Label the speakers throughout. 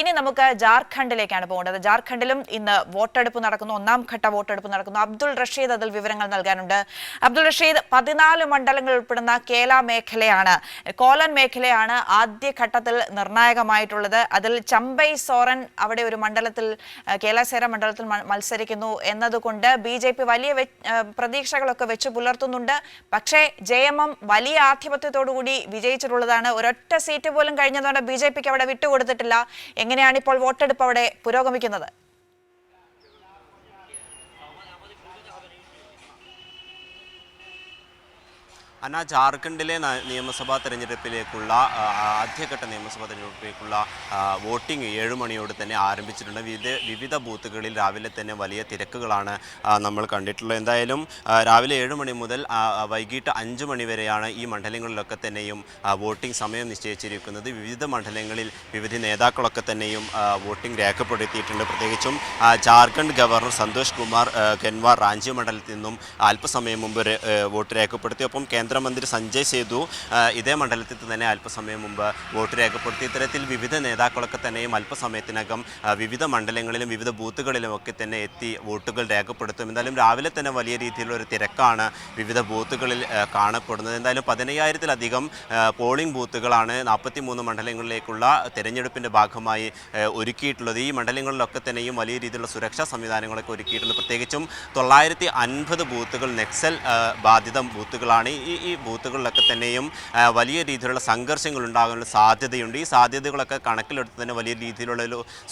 Speaker 1: ഇനി നമുക്ക് ജാർഖണ്ഡിലേക്കാണ് പോകേണ്ടത്. ജാർഖണ്ഡിലും ഇന്ന് വോട്ടെടുപ്പ് നടക്കുന്നു. ഒന്നാം ഘട്ട വോട്ടെടുപ്പ് നടക്കുന്നു. അബ്ദുൾ റഷീദ് അതിൽ വിവരങ്ങൾ നൽകാനുണ്ട്. അബ്ദുൾ റഷീദ് പതിനാല് മണ്ഡലങ്ങൾ ഉൾപ്പെടുന്ന കേല മേഖലയാണ്. കോലൻ മേഖലയാണ് ആദ്യ ഘട്ടത്തിൽ നിർണായകമായിട്ടുള്ളത്. അതിൽ ചമ്പൈ സോറൻ അവിടെ ഒരു മണ്ഡലത്തിൽ കേലാസേര മണ്ഡലത്തിൽ മത്സരിക്കുന്നു എന്നതുകൊണ്ട് ബി ജെ പി വലിയ പ്രതീക്ഷകളൊക്കെ വെച്ച് പുലർത്തുന്നുണ്ട്. പക്ഷേ ജെ എം എം വലിയ ആധിപത്യത്തോടുകൂടി വിജയിച്ചിട്ടുള്ളതാണ്. ഒരൊറ്റ സീറ്റ് പോലും കഴിഞ്ഞതുകൊണ്ട് ബി ജെ പിക്ക് അവിടെ വിട്ടുകൊടുത്തിട്ടില്ല. എങ്ങനെയാണ് ഇപ്പോൾ വോട്ടെടുപ്പ് അവിടെ പുരോഗമിക്കുന്നത്?
Speaker 2: അന്ന ജാർഖണ്ഡിലെ നിയമസഭാ തെരഞ്ഞെടുപ്പിലേക്കുള്ള ആദ്യഘട്ട നിയമസഭാ തെരഞ്ഞെടുപ്പിലേക്കുള്ള വോട്ടിംഗ് ഏഴ് മണിയോട് തന്നെ ആരംഭിച്ചിട്ടുണ്ട്. വിവിധ വിവിധ ബൂത്തുകളിൽ രാവിലെ തന്നെ വലിയ തിരക്കുകളാണ് നമ്മൾ കണ്ടിട്ടുള്ളത്. എന്തായാലും രാവിലെ ഏഴ് മണി മുതൽ വൈകിട്ട് അഞ്ച് മണി വരെയാണ് ഈ മണ്ഡലങ്ങളിലൊക്കെ തന്നെയും വോട്ടിംഗ് സമയം നിശ്ചയിച്ചിരിക്കുന്നത്. വിവിധ മണ്ഡലങ്ങളിൽ വിവിധ നേതാക്കളൊക്കെ തന്നെയും വോട്ടിംഗ് രേഖപ്പെടുത്തിയിട്ടുണ്ട്. പ്രത്യേകിച്ചും ജാർഖണ്ഡ് ഗവർണർ സന്തോഷ് കുമാർ ഖൻവാർ റാഞ്ചി മണ്ഡലത്തിൽ നിന്നും അല്പസമയം മുമ്പ് വോട്ട് രേഖപ്പെടുത്തി. ഒപ്പം കേന്ദ്രമന്ത്രി സഞ്ജയ് സേതു ഇതേ മണ്ഡലത്തിൽ തന്നെ അല്പസമയം മുമ്പ് വോട്ട് രേഖപ്പെടുത്തി. ഇത്തരത്തിൽ വിവിധ നേതാക്കളൊക്കെ തന്നെയും അല്പസമയത്തിനകം വിവിധ മണ്ഡലങ്ങളിലും വിവിധ ബൂത്തുകളിലും ഒക്കെ തന്നെ എത്തി വോട്ടുകൾ രേഖപ്പെടുത്തും. എന്തായാലും രാവിലെ തന്നെ വലിയ രീതിയിലുള്ള ഒരു തിരക്കാണ് വിവിധ ബൂത്തുകളിൽ കാണപ്പെടുന്നത്. എന്തായാലും പതിനയ്യായിരത്തിലധികം പോളിംഗ് ബൂത്തുകളാണ് നാൽപ്പത്തി മൂന്ന് മണ്ഡലങ്ങളിലേക്കുള്ള തെരഞ്ഞെടുപ്പിന്റെ ഭാഗമായി ഒരുക്കിയിട്ടുള്ളത്. ഈ മണ്ഡലങ്ങളിലൊക്കെ തന്നെയും വലിയ രീതിയിലുള്ള സുരക്ഷാ സംവിധാനങ്ങളൊക്കെ ഒരുക്കിയിട്ടുണ്ട്. പ്രത്യേകിച്ചും തൊള്ളായിരത്തി അൻപത് ബൂത്തുകൾ നെക്സൽ ബാധിത ബൂത്തുകളാണ് ഈ ഈ ബൂത്തുകളിലൊക്കെ തന്നെയും വലിയ രീതിയിലുള്ള സംഘർഷങ്ങൾ ഉണ്ടാകാനുള്ള സാധ്യതയുണ്ട്. ഈ സാധ്യതകളൊക്കെ കണക്കിലെടുത്ത് തന്നെ വലിയ രീതിയിലുള്ള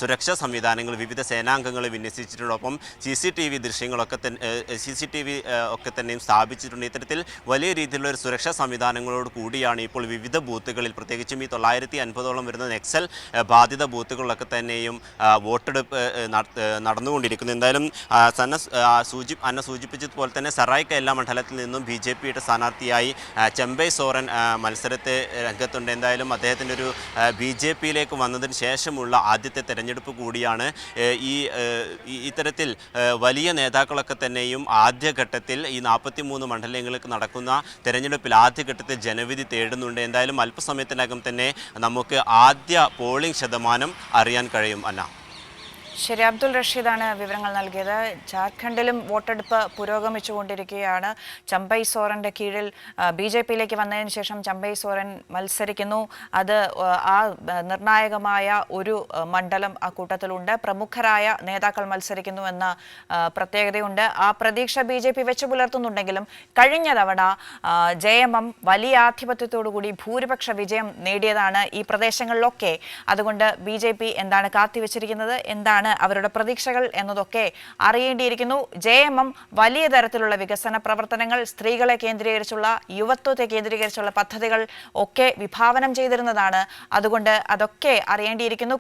Speaker 2: സുരക്ഷാ സംവിധാനങ്ങൾ വിവിധ സേനാംഗങ്ങളെ വിന്യസിച്ചിട്ടുണ്ടൊപ്പം സി സി ടി വി ദൃശ്യങ്ങളൊക്കെ തന്നെ സി സി ടി വി ഒക്കെ തന്നെയും സ്ഥാപിച്ചിട്ടുണ്ട്. ഇത്തരത്തിൽ വലിയ രീതിയിലുള്ള ഒരു സുരക്ഷാ സംവിധാനങ്ങളോട് കൂടിയാണ് ഇപ്പോൾ വിവിധ ബൂത്തുകളിൽ പ്രത്യേകിച്ചും ഈ തൊള്ളായിരത്തി അൻപതോളം വരുന്ന നെക്സൽ ബാധിത ബൂത്തുകളിലൊക്കെ തന്നെയും വോട്ടെടുപ്പ് നടന്നുകൊണ്ടിരിക്കുന്നു. എന്തായാലും സന്ന സൂചി അന്ന സൂചിപ്പിച്ചതുപോലെ തന്നെ സറായ്ക്ക എല്ലാ മണ്ഡലത്തിൽ നിന്നും ബി ജെ പിയുടെ സ്ഥാനാർത്ഥിയായി ചെമ്പൈ സോറൻ മത്സരത്തെ രംഗത്തുണ്ട്. എന്തായാലും അദ്ദേഹത്തിന്റെ ഒരു ബി ജെ പിയിലേക്ക് വന്നതിന് ശേഷമുള്ള ആദ്യത്തെ തെരഞ്ഞെടുപ്പ് കൂടിയാണ്. ഈ ഇത്തരത്തിൽ വലിയ നേതാക്കളൊക്കെ തന്നെയും ആദ്യഘട്ടത്തിൽ ഈ നാൽപ്പത്തി മൂന്ന് മണ്ഡലങ്ങൾക്ക് നടക്കുന്ന തെരഞ്ഞെടുപ്പിൽ ആദ്യഘട്ടത്തിൽ ജനവിധി തേടുന്നുണ്ട്. എന്തായാലും അല്പസമയത്തിനകം തന്നെ നമുക്ക് ആദ്യ പോളിംഗ് ശതമാനം അറിയാൻ കഴിയും അന്ന.
Speaker 1: ശരി അബ്ദുൾ റഷീദാണ് വിവരങ്ങൾ നൽകിയത്. ജാർഖണ്ഡിലും വോട്ടെടുപ്പ് പുരോഗമിച്ചുകൊണ്ടിരിക്കുകയാണ്. ചമ്പൈ സോറന്റെ കീഴിൽ ബി ജെ പിയിലേക്ക് വന്നതിന് ശേഷം ചമ്പൈ സോറൻ മത്സരിക്കുന്നു. അത് ആ, നിർണായകമായ ഒരു മണ്ഡലം ആ കൂട്ടത്തിലുണ്ട്. പ്രമുഖരായ നേതാക്കൾ മത്സരിക്കുന്നു എന്ന പ്രത്യേകതയുണ്ട്. ആ പ്രതീക്ഷ ബി ജെ പി വെച്ച് പുലർത്തുന്നുണ്ടെങ്കിലും കഴിഞ്ഞ തവണ ജെ എം എം വലിയ ആധിപത്യത്തോടുകൂടി ഭൂരിപക്ഷ വിജയം നേടിയതാണ് ഈ പ്രദേശങ്ങളിലൊക്കെ. അതുകൊണ്ട് ബി എന്താണ് കാത്തിവെച്ചിരിക്കുന്നത്? എന്താണ് അവരുടെ പ്രതീക്ഷകൾ എന്നതൊക്കെ അറിയേണ്ടിയിരിക്കുന്നു. ജെ എം എം വലിയ തരത്തിലുള്ള വികസന പ്രവർത്തനങ്ങൾ സ്ത്രീകളെ കേന്ദ്രീകരിച്ചുള്ള യുവത്വത്തെ കേന്ദ്രീകരിച്ചുള്ള പദ്ധതികൾ ഒക്കെ വിഭാവനം ചെയ്തിരുന്നതാണ്. അതുകൊണ്ട് അതൊക്കെ അറിയേണ്ടിയിരിക്കുന്നു.